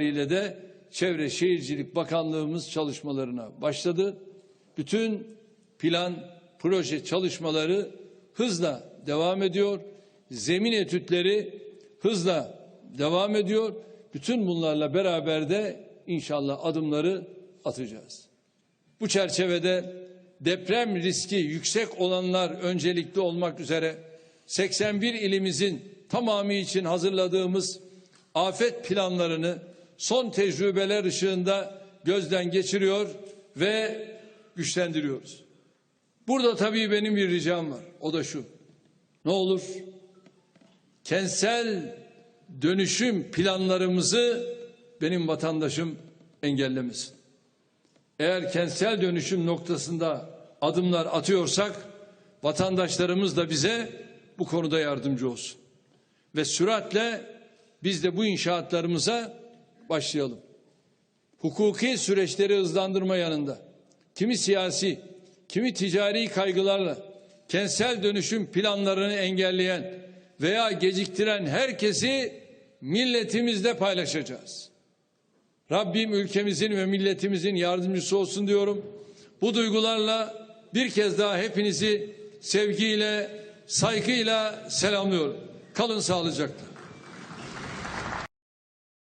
ile de Çevre Şehircilik Bakanlığımız çalışmalarına başladı. Bütün plan, proje çalışmaları hızla devam ediyor. Zemin etütleri hızla devam ediyor. Bütün bunlarla beraber de inşallah adımları atacağız. Bu çerçevede deprem riski yüksek olanlar öncelikli olmak üzere 81 ilimizin tamamı için hazırladığımız afet planlarını son tecrübeler ışığında gözden geçiriyor ve güçlendiriyoruz. Burada tabii benim bir ricam var. O da şu. Ne olur kentsel dönüşüm planlarımızı benim vatandaşım engellemesin. Eğer kentsel dönüşüm noktasında adımlar atıyorsak vatandaşlarımız da bize bu konuda yardımcı olsun. Ve süratle biz de bu inşaatlarımıza başlayalım. Hukuki süreçleri hızlandırma yanında kimi siyasi, kimi ticari kaygılarla kentsel dönüşüm planlarını engelleyen veya geciktiren herkesi milletimizle paylaşacağız. Rabbim ülkemizin ve milletimizin yardımcısı olsun diyorum. Bu duygularla bir kez daha hepinizi sevgiyle, saygıyla selamlıyorum. Kalın sağlıcakla.